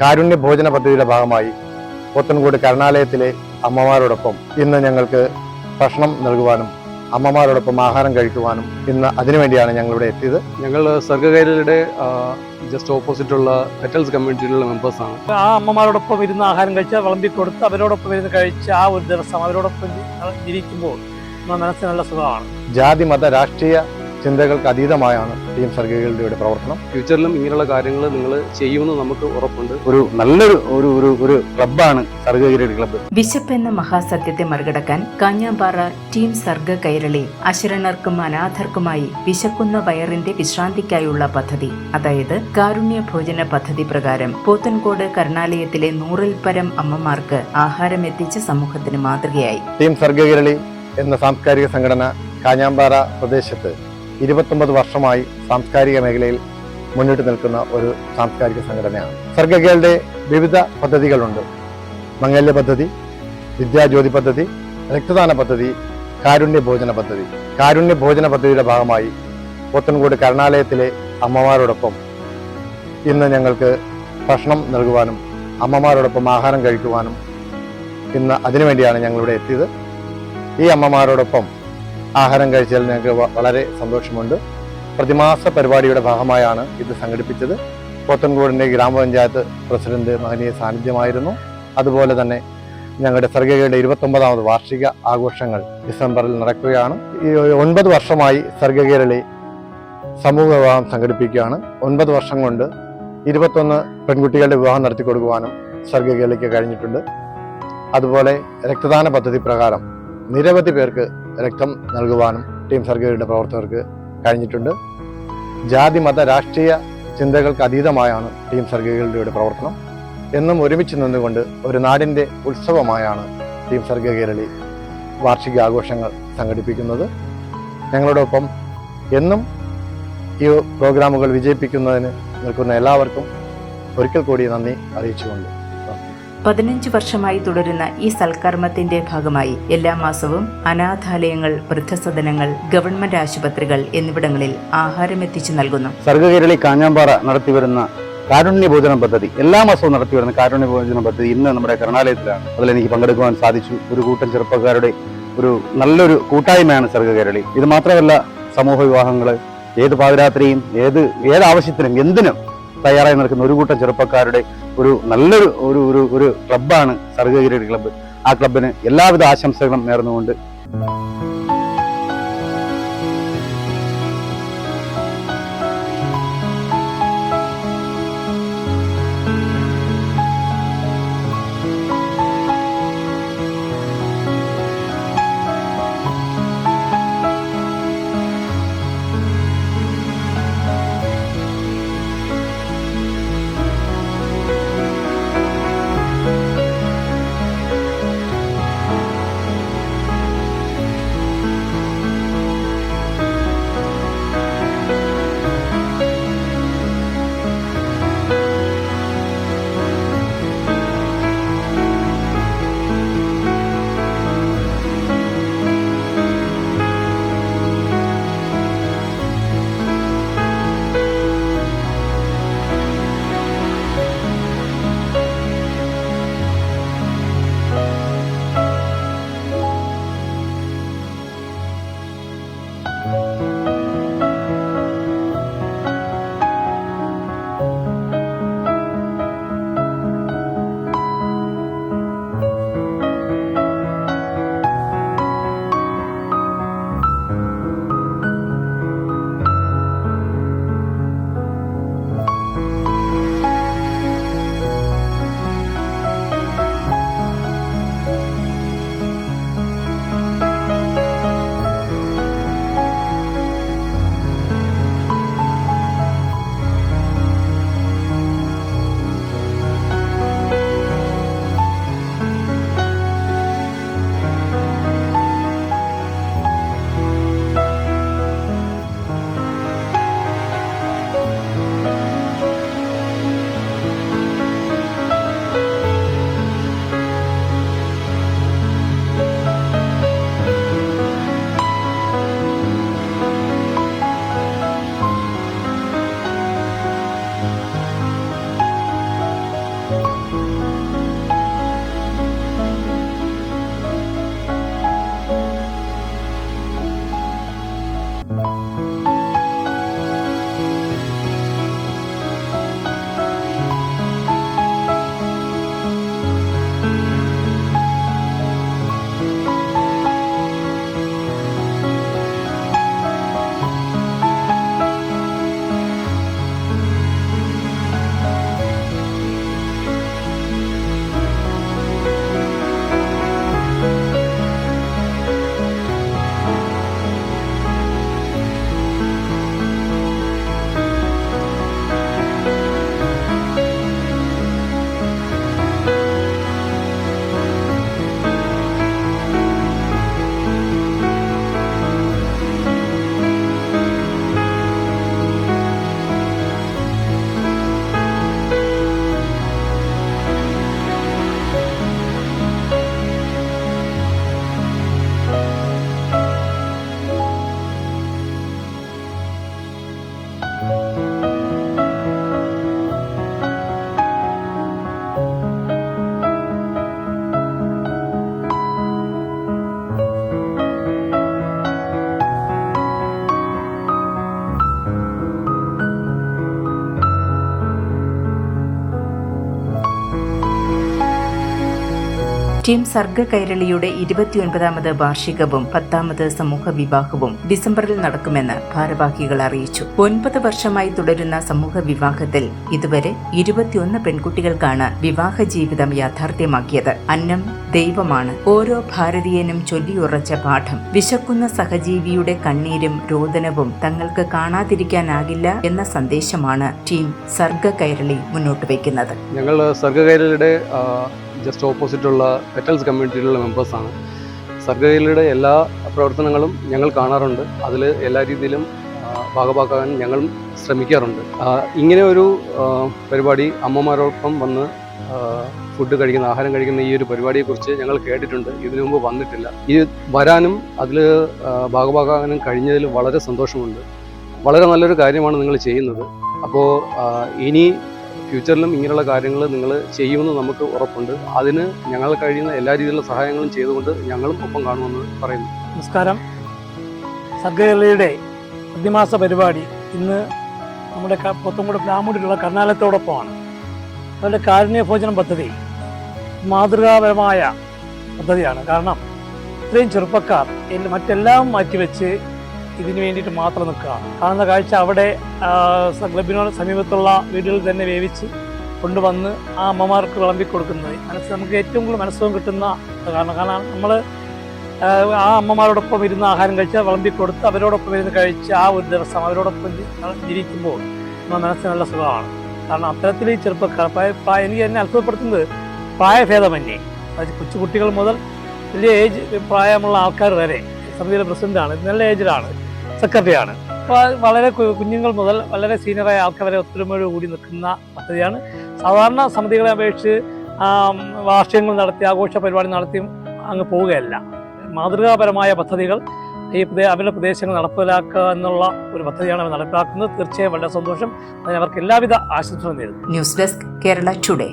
കാരുണ്യ ഭോജന പദ്ധതിയുടെ ഭാഗമായി പോത്തൻകോട് കരുണാലയത്തിലെ അമ്മമാരോടൊപ്പം ഇന്ന് ഞങ്ങൾക്ക് ഭക്ഷണം നൽകുവാനും അമ്മമാരോടൊപ്പം ആഹാരം കഴിക്കുവാനും ഇന്ന് അതിനുവേണ്ടിയാണ് ഞങ്ങൾ ഇവിടെ എത്തിയത്. ഞങ്ങൾ സർഗകൈരയുടെ ജസ്റ്റ് ഓപ്പോസിറ്റുള്ള പെറ്റൽസ് കമ്മ്യൂണിറ്റിയിലുള്ള മെമ്പേഴ്സാണ് ആ അമ്മമാരോടൊപ്പം ഇരുന്ന് ആഹാരം കഴിച്ച് വിളമ്പി കൊടുത്ത് അവരോടൊപ്പം ഇരുന്ന് കഴിച്ച് ആ ഒരു ദിവസം അവരോടൊപ്പം ഇരിക്കുമ്പോൾ നമ്മുടെ മനസ്സിന് സുഖമാണ്. ജാതി മത രാഷ്ട്രീയ ചിന്തകൾക്ക് അതീതമായാണ് ടീം സർഗകളുടെ പ്രവർത്തനം. ഫ്യൂച്ചറിലും ഇങ്ങനെയുള്ള കാര്യങ്ങൾ നിങ്ങൾ ചെയ്യുമെന്ന് നമുക്ക് ഉറപ്പുണ്ട്. ഒരു നല്ലൊരു ഒരു ഒരു ഒരു ക്ലബ്ബാണ് സർഗഗിരി ക്ലബ്ബ്. വിശപ്പ് എന്ന മഹാസത്യത്തെ മറികടക്കാൻ കാഞ്ഞാമ്പാറ ടീം സർഗ കൈരളി അശരണർക്കും അനാഥർക്കുമായി വിശക്കുന്ന വയറിന്റെ വിശ്രാന്തിക്കായുള്ള പദ്ധതി. അതായത് കാരുണ്യ ഭോജന പദ്ധതി പ്രകാരം പോത്തൻകോട് കരുണാലയത്തിലെ നൂറിൽ പരം അമ്മമാർക്ക് ആഹാരം എത്തിച്ച് സമൂഹത്തിന് മാതൃകയായി. ടീം സർഗകിരളി എന്ന സാംസ്കാരിക സംഘടന കാഞ്ഞാമ്പാറ പ്രദേശത്ത് ഇരുപത്തൊമ്പത് വർഷമായി സാംസ്കാരിക മേഖലയിൽ മുന്നിട്ട് നിൽക്കുന്ന ഒരു സാംസ്കാരിക സംഘടനയാണ്. സർഗകളുടെ വിവിധ പദ്ധതികളുണ്ട്. മംഗല്യ പദ്ധതി വിദ്യാജ്യോതി പദ്ധതി രക്തദാന പദ്ധതി കാരുണ്യ ഭോജന പദ്ധതി. കാരുണ്യ ഭോജന പദ്ധതിയുടെ ഭാഗമായി പോത്തൻകോട് കരുണാലയത്തിലെ അമ്മമാരോടൊപ്പം ഇന്ന് ഞങ്ങൾക്ക് ഭക്ഷണം നൽകുവാനും അമ്മമാരോടൊപ്പം ആഹാരം കഴിക്കുവാനും ഇന്ന് അതിനുവേണ്ടിയാണ് ഞങ്ങളിവിടെ എത്തിയത്. ഈ അമ്മമാരോടൊപ്പം ആഹാരം കഴിച്ചാൽ ഞങ്ങൾക്ക് വളരെ സന്തോഷമുണ്ട്. പ്രതിമാസ പരിപാടിയുടെ ഭാഗമായാണ് ഇത് സംഘടിപ്പിച്ചത്. പോത്തൻകോടിന്റെ ഗ്രാമപഞ്ചായത്ത് പ്രസിഡന്റ് മഹനീയ സാന്നിധ്യമായിരുന്നു. അതുപോലെ തന്നെ ഞങ്ങളുടെ സർഗകയുടെ ഇരുപത്തൊമ്പതാമത് വാർഷിക ആഘോഷങ്ങൾ ഡിസംബറിൽ നടക്കുകയാണ്. ഈ ഒൻപത് വർഷമായി സർഗകേരളി സമൂഹ വിവാഹം സംഘടിപ്പിക്കുകയാണ്. ഒൻപത് വർഷം കൊണ്ട് ഇരുപത്തൊന്ന് പെൺകുട്ടികളുടെ വിവാഹം നടത്തി കൊടുക്കുവാനും സർഗകേരളിക്ക് കഴിഞ്ഞിട്ടുണ്ട്. അതുപോലെ രക്തദാന പദ്ധതി പ്രകാരം നിരവധി പേർക്ക് രക്തം നൽകുവാനും ടീം സർഗയുടെ പ്രവർത്തകർക്ക് കഴിഞ്ഞിട്ടുണ്ട്. ജാതി മത രാഷ്ട്രീയ ചിന്തകൾക്ക് അതീതമായാണ് ടീം സർഗകളുടെ പ്രവർത്തനം. എന്നും ഒരുമിച്ച് നിന്നുകൊണ്ട് ഒരു നാടിന്റെ ഉത്സവമായാണ് ടീം സർഗ കേരളി വാർഷിക ആഘോഷങ്ങൾ സംഘടിപ്പിക്കുന്നത്. ഞങ്ങളോടൊപ്പം എന്നും ഈ പ്രോഗ്രാമുകൾ വിജയിപ്പിക്കുന്നതിന് നിൽക്കുന്ന എല്ലാവർക്കും ഒരിക്കൽ കൂടി നന്ദി അറിയിച്ചുകൊണ്ട്. പതിനഞ്ച് വർഷമായി തുടരുന്ന ഈ സൽക്കർമ്മത്തിന്റെ ഭാഗമായി എല്ലാ മാസവും അനാഥാലയങ്ങൾ വൃദ്ധസദനങ്ങൾ ഗവൺമെന്റ് ആശുപത്രികൾ എന്നിവിടങ്ങളിൽ ആഹാരം എത്തിച്ചു നൽകുന്നു. സർഗകേരളി കാഞ്ഞാമ്പാറ നടത്തിവരുന്ന കാരുണ്യ ഭോജന പദ്ധതി എല്ലാ മാസവും നടത്തിവരുന്ന കാരുണ്യ ഭോജന പദ്ധതി ഇന്ന് നമ്മുടെ കരുണാലയത്തിലാണ്. അതിൽ എനിക്ക് പങ്കെടുക്കുവാൻ സാധിച്ചു. ഒരു കൂട്ടം ചെറുപ്പക്കാരുടെ ഒരു നല്ലൊരു കൂട്ടായ്മയാണ് സർഗകേരളി. ഇത് മാത്രമല്ല സമൂഹ വിവാഹങ്ങൾ ഏത് പാതിരാത്രിയും ഏത് ഏത് ആവശ്യത്തിനും എന്തിനും തയ്യാറായി നിൽക്കുന്ന ഒരു കൂട്ടം ചെറുപ്പക്കാരുടെ ഒരു നല്ലൊരു ഒരു ഒരു ഒരു ക്ലബ്ബാണ് സർഗഗിരി ക്ലബ്ബ് ആ ക്ലബിന് എല്ലാവിധ ആശംസകളും നേർന്നുകൊണ്ട്. ടീം സർഗ കൈരളിയുടെ ഇരുപത്തിയൊൻപതാമത് വാർഷികവും പത്താമത് സമൂഹ വിവാഹവും ഡിസംബറിൽ നടക്കുമെന്ന് ഭാരവാഹികൾ അറിയിച്ചു. ഒൻപത് വർഷമായി തുടരുന്ന സമൂഹ വിവാഹത്തിൽ ഇതുവരെ ഇരുപത്തിയൊന്ന് പെൺകുട്ടികൾക്കാണ് വിവാഹ ജീവിതം യാഥാർത്ഥ്യമാക്കിയത്. അന്നം ദൈവമാണ്. ഓരോ ഭാരതീയനും ചൊല്ലിയുറച്ച പാഠം. വിശക്കുന്ന സഹജീവിയുടെ കണ്ണീരും രോദനവും തങ്ങൾക്ക് കാണാതിരിക്കാനാകില്ല എന്ന സന്ദേശമാണ് ടീം സർഗ കൈരളി മുന്നോട്ട് വയ്ക്കുന്നത്. ഞങ്ങൾ സർഗകൈരളിയുടെ ജസ്റ്റ് ഓപ്പോസിറ്റുള്ള പെറ്റൽസ് കമ്മ്യൂണിറ്റിയിലുള്ള മെമ്പേഴ്സാണ് സർഗയിലയുടെ എല്ലാ പ്രവർത്തനങ്ങളും ഞങ്ങൾ കാണാറുണ്ട്. അതിൽ എല്ലാ രീതിയിലും ഭാഗമാക്കാൻ ഞങ്ങൾ ശ്രമിക്കാറുണ്ട്. ഇങ്ങനെ ഒരു പരിപാടി അമ്മമാരോടൊപ്പം വന്ന് ഫുഡ് കഴിക്കുന്ന ആഹാരം കഴിക്കുന്ന ഈ ഒരു പരിപാടിയെക്കുറിച്ച് ഞങ്ങൾ കേട്ടിട്ടുണ്ട്. ഇതിനു മുമ്പ് വന്നിട്ടില്ല. ഈ വരാനും അതിൽ ഭാഗഭാക്കാനും കഴിഞ്ഞതിൽ വളരെ സന്തോഷമുണ്ട്. വളരെ നല്ലൊരു കാര്യമാണ് നിങ്ങൾ ചെയ്യുന്നത്. അപ്പോൾ ഇനി ഫ്യൂച്ചറിലും ഇങ്ങനെയുള്ള കാര്യങ്ങൾ നിങ്ങൾ ചെയ്യുമെന്ന് നമുക്ക് ഉറപ്പുണ്ട്. അതിന് ഞങ്ങൾ കഴിയുന്ന എല്ലാ രീതിയിലുള്ള സഹായങ്ങളും ചെയ്തുകൊണ്ട് ഞങ്ങളും ഒപ്പം കാണുമെന്ന് പറയുന്നു. നമസ്കാരം. സർഗകലയുടെ പ്രതിമാസ പരിപാടി ഇന്ന് നമ്മുടെ പൊത്തംകുട പ്ലാമൂടിലുള്ള കർണാലയത്തോടൊപ്പമാണ് അവരുടെ കാരുണ്യ ഭോജനം പദ്ധതി മാതൃകാപരമായ പദ്ധതിയാണ്. കാരണം ഇത്രയും ചെറുപ്പക്കാർ മറ്റെല്ലാം മാറ്റിവെച്ച് ഇതിനു വേണ്ടിയിട്ട് മാത്രം നിൽക്കുക. കാണുന്ന കാഴ്ച അവിടെ ക്ലബിനോട് സമീപത്തുള്ള വീടുകളിൽ തന്നെ വേവിച്ച് കൊണ്ടുവന്ന് ആ അമ്മമാർക്ക് വിളമ്പി കൊടുക്കുന്നത് മനസ്സ് നമുക്ക് ഏറ്റവും കൂടുതൽ മനസ്സുഖം കിട്ടുന്ന കാരണം. കാരണം നമ്മൾ ആ അമ്മമാരോടൊപ്പം ഇരുന്ന് ആഹാരം കഴിച്ച് വിളമ്പി കൊടുത്ത് അവരോടൊപ്പം ഇരുന്ന് കഴിച്ച് ആ ഒരു ദിവസം അവരോടൊപ്പം ജീവിക്കുമ്പോൾ നമ്മുടെ മനസ്സിന് നല്ല സുഖമാണ്. കാരണം അത്തരത്തിൽ ഈ ചെറുപ്പക്കാർ പ്രായ എനിക്ക് എന്നെ അത്ഭുതപ്പെടുത്തുന്നത് പ്രായഭേദമന്യേ അതായത് കൊച്ചുകുട്ടികൾ മുതൽ വലിയ ഏജ് പ്രായമുള്ള ആൾക്കാർ വരെ സമിതിയിലെ പ്രസിഡന്റാണ് നല്ല ഏജിലാണ് സെക്രട്ടറിയാണ് അപ്പോൾ വളരെ കുഞ്ഞുങ്ങൾ മുതൽ വളരെ സീനിയറായ ആൾക്കാർ വരെ ഒത്തൊരുമയോട് കൂടി നിൽക്കുന്ന പദ്ധതിയാണ്. സാധാരണ സമിതികളെ അപേക്ഷിച്ച് വാർഷികങ്ങൾ നടത്തി ആഘോഷ പരിപാടി നടത്തി അങ്ങ് പോവുകയല്ല. മാതൃകാപരമായ പദ്ധതികൾ ഈ അവരുടെ പ്രദേശങ്ങൾ നടപ്പിലാക്കുക എന്നുള്ള ഒരു പദ്ധതിയാണ് അവർ നടപ്പിലാക്കുന്നത്. തീർച്ചയായും വളരെ സന്തോഷം. അതിന് അവർക്ക് എല്ലാവിധ ആശംസകളും നേരുന്നു. News desk Kerala today.